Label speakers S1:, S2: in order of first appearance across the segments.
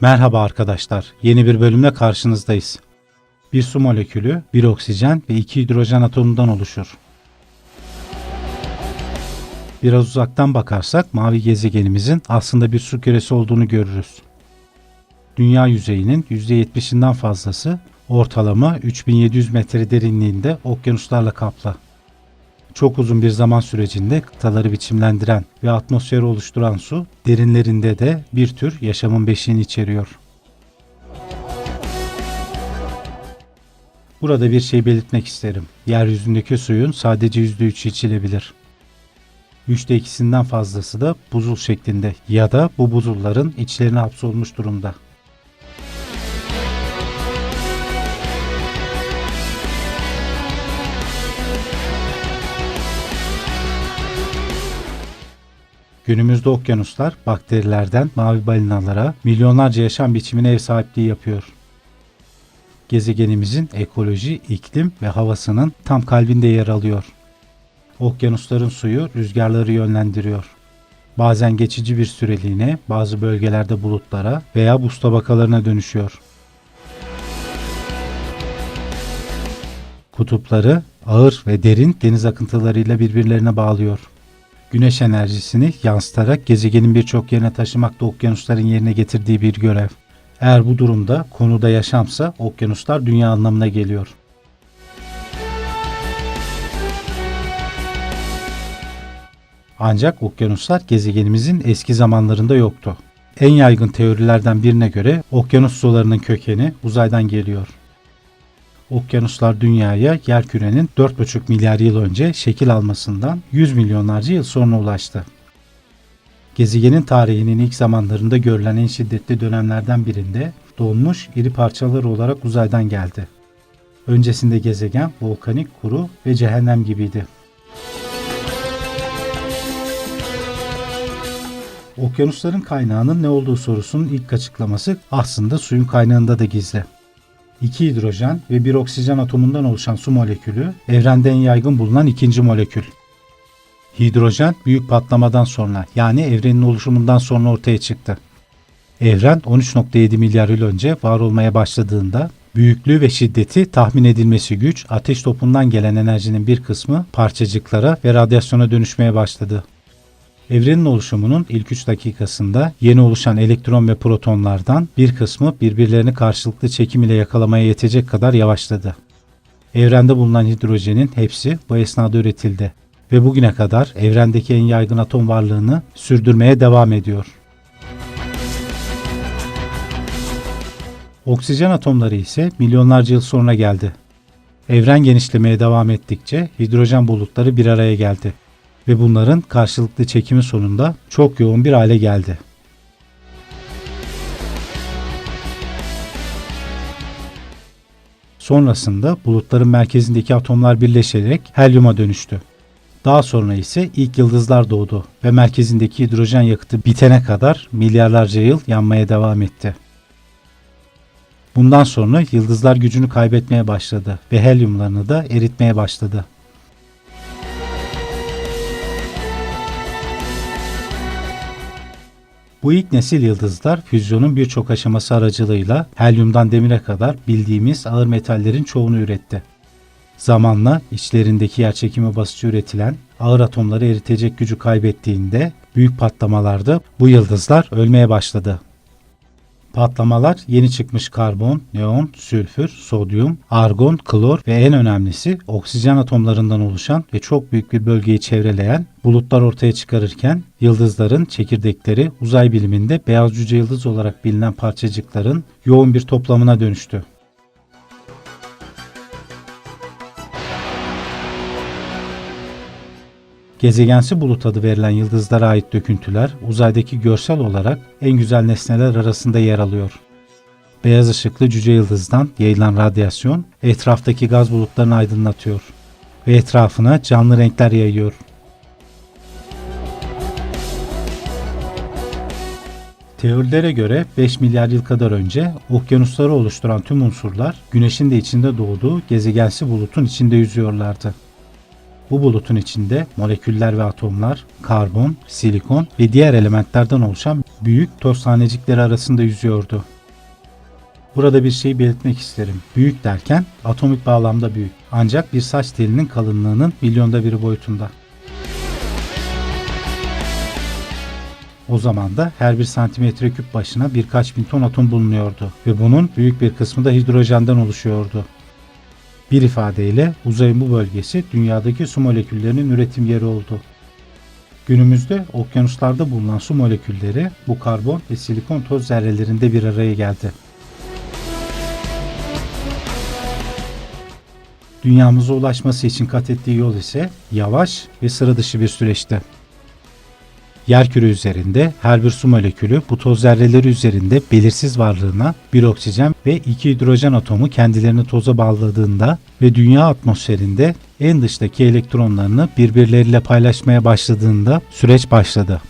S1: Merhaba arkadaşlar. Yeni bir bölümle karşınızdayız. Bir su molekülü, bir oksijen ve iki hidrojen atomundan oluşur. Biraz uzaktan bakarsak mavi gezegenimizin aslında bir su küresi olduğunu görürüz. Dünya yüzeyinin %70'inden fazlası ortalama 3700 metre derinliğinde okyanuslarla kaplı. Çok uzun bir zaman sürecinde kıtaları biçimlendiren ve atmosferi oluşturan su derinlerinde de bir tür yaşamın beşiğini içeriyor. Burada bir şey belirtmek isterim. Yeryüzündeki suyun sadece %3'ü içilebilir. Üçte ikisinden fazlası da buzul şeklinde ya da bu buzulların içlerine hapsolmuş durumda. Günümüzde okyanuslar bakterilerden mavi balinalara milyonlarca yaşam biçimine ev sahipliği yapıyor. Gezegenimizin ekoloji, iklim ve havasının tam kalbinde yer alıyor. Okyanusların suyu rüzgarları yönlendiriyor. Bazen geçici bir süreliğine, bazı bölgelerde bulutlara veya buz tabakalarına dönüşüyor. Kutupları ağır ve derin deniz akıntılarıyla birbirlerine bağlıyor. Güneş enerjisini yansıtarak gezegenin birçok yerine taşımak da okyanusların yerine getirdiği bir görev. Eğer bu durumda konuda yaşamsa okyanuslar dünya anlamına geliyor. Ancak okyanuslar gezegenimizin eski zamanlarında yoktu. En yaygın teorilerden birine göre okyanus sularının kökeni uzaydan geliyor. Okyanuslar dünyaya yerkürenin 4,5 milyar yıl önce şekil almasından 100 milyonlarca yıl sonra ulaştı. Gezegenin tarihinin ilk zamanlarında görülen en şiddetli dönemlerden birinde donmuş iri parçalar olarak uzaydan geldi. Öncesinde gezegen volkanik, kuru ve cehennem gibiydi. Okyanusların kaynağının ne olduğu sorusunun ilk açıklaması aslında suyun kaynağında da gizli. İki hidrojen ve bir oksijen atomundan oluşan su molekülü evrende en yaygın bulunan ikinci molekül. Hidrojen büyük patlamadan sonra yani evrenin oluşumundan sonra ortaya çıktı. Evren 13.7 milyar yıl önce var olmaya başladığında büyüklüğü ve şiddeti tahmin edilmesi güç ateş topundan gelen enerjinin bir kısmı parçacıklara ve radyasyona dönüşmeye başladı. Evrenin oluşumunun ilk 3 dakikasında yeni oluşan elektron ve protonlardan bir kısmı birbirlerini karşılıklı çekim ile yakalamaya yetecek kadar yavaşladı. Evrende bulunan hidrojenin hepsi bu esnada üretildi ve bugüne kadar evrendeki en yaygın atom varlığını sürdürmeye devam ediyor. Oksijen atomları ise milyonlarca yıl sonra geldi. Evren genişlemeye devam ettikçe hidrojen bulutları bir araya geldi ve bunların karşılıklı çekimi sonunda çok yoğun bir hale geldi. Sonrasında bulutların merkezindeki atomlar birleşerek helyuma dönüştü. Daha sonra ise ilk yıldızlar doğdu ve merkezindeki hidrojen yakıtı bitene kadar milyarlarca yıl yanmaya devam etti. Bundan sonra yıldızlar gücünü kaybetmeye başladı ve helyumlarını da eritmeye başladı. Bu ilk nesil yıldızlar füzyonun birçok aşaması aracılığıyla helyumdan demire kadar bildiğimiz ağır metallerin çoğunu üretti. Zamanla içlerindeki yerçekimi basıcı üretilen ağır atomları eritecek gücü kaybettiğinde büyük patlamalarda bu yıldızlar ölmeye başladı. Patlamalar yeni çıkmış karbon, neon, sülfür, sodyum, argon, klor ve en önemlisi oksijen atomlarından oluşan ve çok büyük bir bölgeyi çevreleyen bulutlar ortaya çıkarırken yıldızların çekirdekleri uzay biliminde beyaz cüce yıldız olarak bilinen parçacıkların yoğun bir toplamına dönüştü. Gezegensi bulut adı verilen yıldızlara ait döküntüler uzaydaki görsel olarak en güzel nesneler arasında yer alıyor. Beyaz ışıklı cüce yıldızdan yayılan radyasyon etraftaki gaz bulutlarını aydınlatıyor ve etrafına canlı renkler yayıyor. Teorilere göre 5 milyar yıl kadar önce okyanusları oluşturan tüm unsurlar güneşin de içinde doğduğu gezegensi bulutun içinde yüzüyorlardı. Bu bulutun içinde moleküller ve atomlar, karbon, silikon ve diğer elementlerden oluşan büyük toz tanecikleri arasında yüzüyordu. Burada bir şey belirtmek isterim. Büyük derken atomik bağlamda büyük. Ancak bir saç telinin kalınlığının milyonda biri boyutunda. O zaman da her bir santimetre küp başına birkaç bin ton atom bulunuyordu ve bunun büyük bir kısmı da hidrojenden oluşuyordu. Bir ifadeyle uzayın bu bölgesi dünyadaki su moleküllerinin üretim yeri oldu. Günümüzde okyanuslarda bulunan su molekülleri bu karbon ve silikon toz zerrelerinde bir araya geldi. Dünyamıza ulaşması için kat ettiği yol ise yavaş ve sıra dışı bir süreçti. Yerküre üzerinde her bir su molekülü bu toz zerreleri üzerinde belirsiz varlığına bir oksijen ve iki hidrojen atomu kendilerini toza bağladığında ve dünya atmosferinde en dıştaki elektronlarını birbirleriyle paylaşmaya başladığında süreç başladı.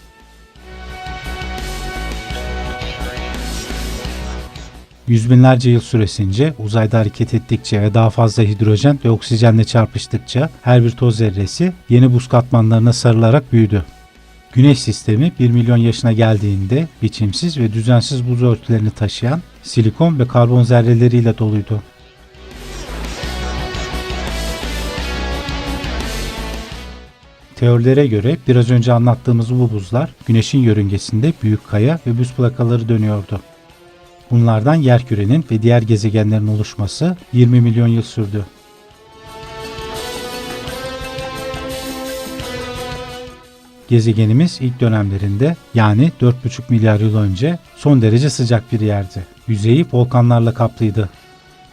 S1: Yüz binlerce yıl süresince uzayda hareket ettikçe ve daha fazla hidrojen ve oksijenle çarpıştıkça her bir toz zerresi yeni buz katmanlarına sarılarak büyüdü. Güneş sistemi 1 milyon yaşına geldiğinde biçimsiz ve düzensiz buz örtülerini taşıyan silikon ve karbon zerreleriyle doluydu. Teorilere göre biraz önce anlattığımız bu buzlar Güneş'in yörüngesinde büyük kaya ve buz plakaları dönüyordu. Bunlardan yerkürenin ve diğer gezegenlerin oluşması 20 milyon yıl sürdü. Gezegenimiz ilk dönemlerinde yani 4,5 milyar yıl önce son derece sıcak bir yerdi. Yüzeyi volkanlarla kaplıydı.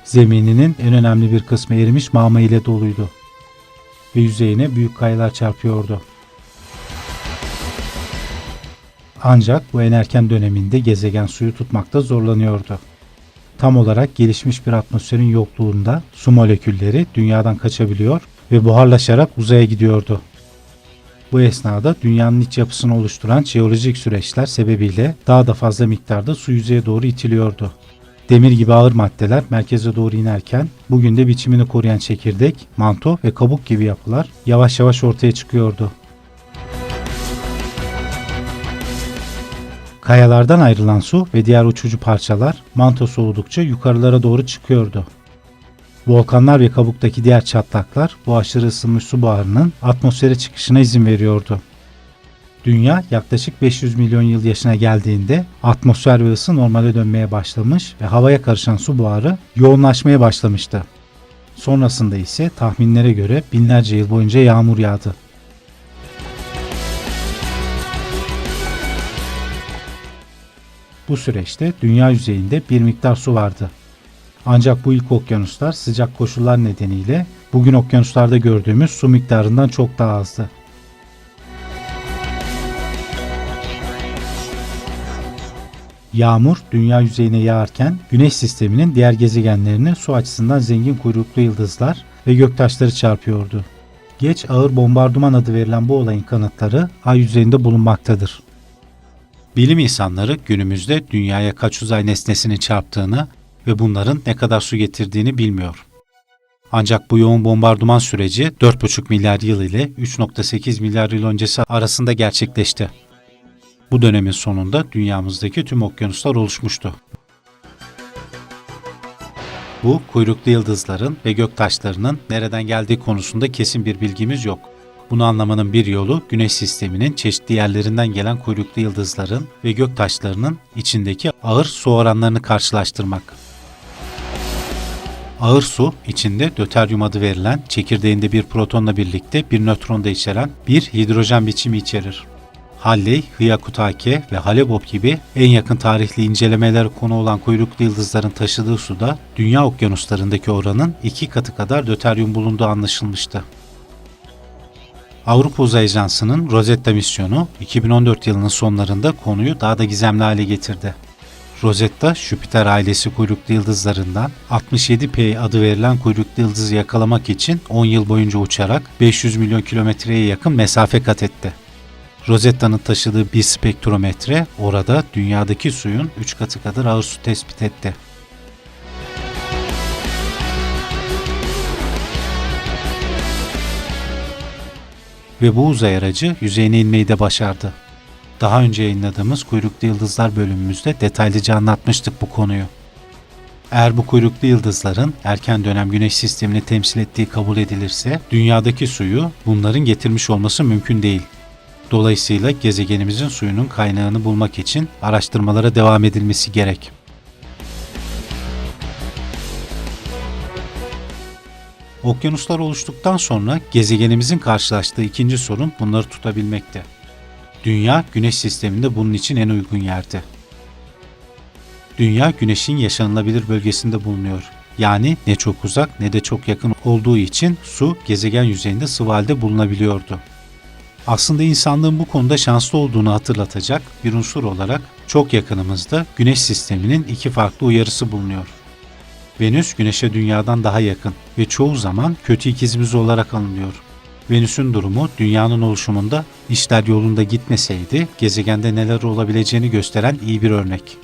S1: Zemininin en önemli bir kısmı erimiş mağma ile doluydu. Ve yüzeyine büyük kayalar çarpıyordu. Ancak bu en erken döneminde gezegen suyu tutmakta zorlanıyordu. Tam olarak gelişmiş bir atmosferin yokluğunda su molekülleri dünyadan kaçabiliyor ve buharlaşarak uzaya gidiyordu. Bu esnada dünyanın iç yapısını oluşturan jeolojik süreçler sebebiyle daha da fazla miktarda su yüzeye doğru itiliyordu. Demir gibi ağır maddeler merkeze doğru inerken bugün de biçimini koruyan çekirdek, manto ve kabuk gibi yapılar yavaş yavaş ortaya çıkıyordu. Kayalardan ayrılan su ve diğer uçucu parçalar manto soğudukça yukarılara doğru çıkıyordu. Volkanlar ve kabuktaki diğer çatlaklar bu aşırı ısınmış su buharının atmosfere çıkışına izin veriyordu. Dünya yaklaşık 500 milyon yıl yaşına geldiğinde atmosfer ve ısı normale dönmeye başlamış ve havaya karışan su buharı yoğunlaşmaya başlamıştı. Sonrasında ise tahminlere göre binlerce yıl boyunca yağmur yağdı. Bu süreçte dünya yüzeyinde bir miktar su vardı. Ancak bu ilk okyanuslar sıcak koşullar nedeniyle bugün okyanuslarda gördüğümüz su miktarından çok daha azdı. Yağmur dünya yüzeyine yağarken güneş sisteminin diğer gezegenlerini su açısından zengin kuyruklu yıldızlar ve göktaşları çarpıyordu. Geç ağır bombardıman adı verilen bu olayın kanıtları ay yüzeyinde bulunmaktadır. Bilim insanları günümüzde dünyaya kaç uzay nesnesinin çarptığını ve bunların ne kadar su getirdiğini bilmiyor. Ancak bu yoğun bombardıman süreci 4,5 milyar yıl ile 3,8 milyar yıl öncesi arasında gerçekleşti. Bu dönemin sonunda dünyamızdaki tüm okyanuslar oluşmuştu. Bu kuyruklu yıldızların ve göktaşlarının nereden geldiği konusunda kesin bir bilgimiz yok. Bunu anlamanın bir yolu Güneş sisteminin çeşitli yerlerinden gelen kuyruklu yıldızların ve göktaşlarının içindeki ağır su oranlarını karşılaştırmak. Ağır su içinde döteryum adı verilen çekirdeğinde bir protonla birlikte bir nötron da içeren bir hidrojen biçimi içerir. Halley, Hyakutake ve Hale-Bopp gibi en yakın tarihli incelemeler konu olan kuyruklu yıldızların taşıdığı suda dünya okyanuslarındaki oranın iki katı kadar döteryum bulunduğu anlaşılmıştı. Avrupa Uzay Ajansı'nın Rosetta misyonu 2014 yılının sonlarında konuyu daha da gizemli hale getirdi. Rosetta, Jüpiter ailesi kuyruklu yıldızlarından 67P adı verilen kuyruklu yıldızı yakalamak için 10 yıl boyunca uçarak 500 milyon kilometreye yakın mesafe kat etti. Rosetta'nın taşıdığı bir spektrometre orada dünyadaki suyun 3 katı kadar ağır su tespit etti. Ve bu uzay aracı yüzeyine inmeyi de başardı. Daha önce yayınladığımız Kuyruklu Yıldızlar bölümümüzde detaylıca anlatmıştık bu konuyu. Eğer bu kuyruklu yıldızların erken dönem güneş sistemini temsil ettiği kabul edilirse dünyadaki suyu bunların getirmiş olması mümkün değil. Dolayısıyla gezegenimizin suyunun kaynağını bulmak için araştırmalara devam edilmesi gerek. Okyanuslar oluştuktan sonra gezegenimizin karşılaştığı ikinci sorun bunları tutabilmekte. Dünya güneş sisteminde bunun için en uygun yerde. Dünya güneşin yaşanılabilir bölgesinde bulunuyor. Yani ne çok uzak ne de çok yakın olduğu için su gezegen yüzeyinde sıvı halde bulunabiliyordu. Aslında insanlığın bu konuda şanslı olduğunu hatırlatacak bir unsur olarak çok yakınımızda güneş sisteminin iki farklı uyarısı bulunuyor. Venüs güneşe dünyadan daha yakın ve çoğu zaman kötü ikizimiz olarak anılıyor. Venüs'ün durumu dünyanın oluşumunda işler yolunda gitmeseydi gezegende neler olabileceğini gösteren iyi bir örnek.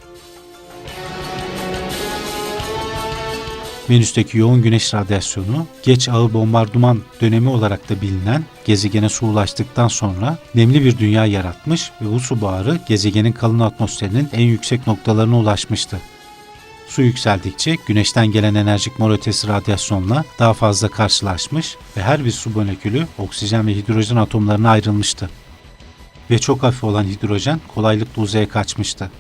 S1: Venüs'teki yoğun güneş radyasyonu geç ağır bombardıman dönemi olarak da bilinen gezegene su ulaştıktan sonra nemli bir dünya yaratmış ve bu su buharı gezegenin kalın atmosferinin en yüksek noktalarına ulaşmıştı. Su yükseldikçe güneşten gelen enerjik mor ötesi radyasyonla daha fazla karşılaşmış ve her bir su molekülü oksijen ve hidrojen atomlarına ayrılmıştı. Ve çok hafif olan hidrojen kolaylıkla uzaya kaçmıştı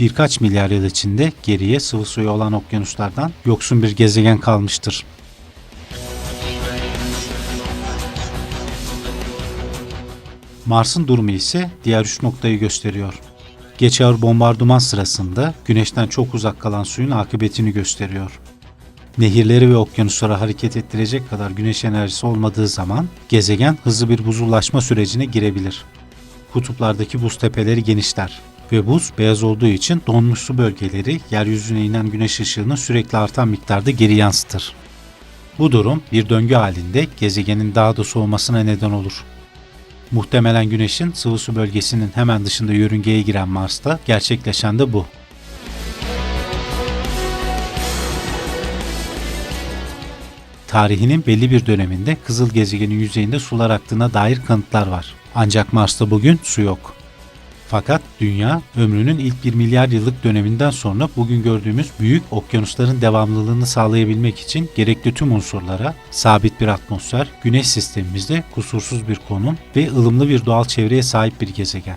S1: birkaç milyar yıl içinde geriye sıvı suyu olan okyanuslardan yoksun bir gezegen kalmıştır. Mars'ın durumu ise diğer üç noktayı gösteriyor. Geç ağır bombardıman sırasında güneşten çok uzak kalan suyun akıbetini gösteriyor. Nehirleri ve okyanuslara hareket ettirecek kadar güneş enerjisi olmadığı zaman gezegen hızlı bir buzullaşma sürecine girebilir. Kutuplardaki buz tepeleri genişler ve buz beyaz olduğu için donmuş su bölgeleri yeryüzüne inen güneş ışığını sürekli artan miktarda geri yansıtır. Bu durum bir döngü halinde gezegenin daha da soğumasına neden olur. Muhtemelen güneşin sıvı su bölgesinin hemen dışında yörüngeye giren Mars'ta gerçekleşen de bu. Tarihinin belli bir döneminde kızıl gezegenin yüzeyinde sular aktığına dair kanıtlar var. Ancak Mars'ta bugün su yok. Fakat dünya ömrünün ilk 1 milyar yıllık döneminden sonra bugün gördüğümüz büyük okyanusların devamlılığını sağlayabilmek için gerekli tüm unsurlara sabit bir atmosfer, güneş sistemimizde kusursuz bir konum ve ılımlı bir doğal çevreye sahip bir gezegen.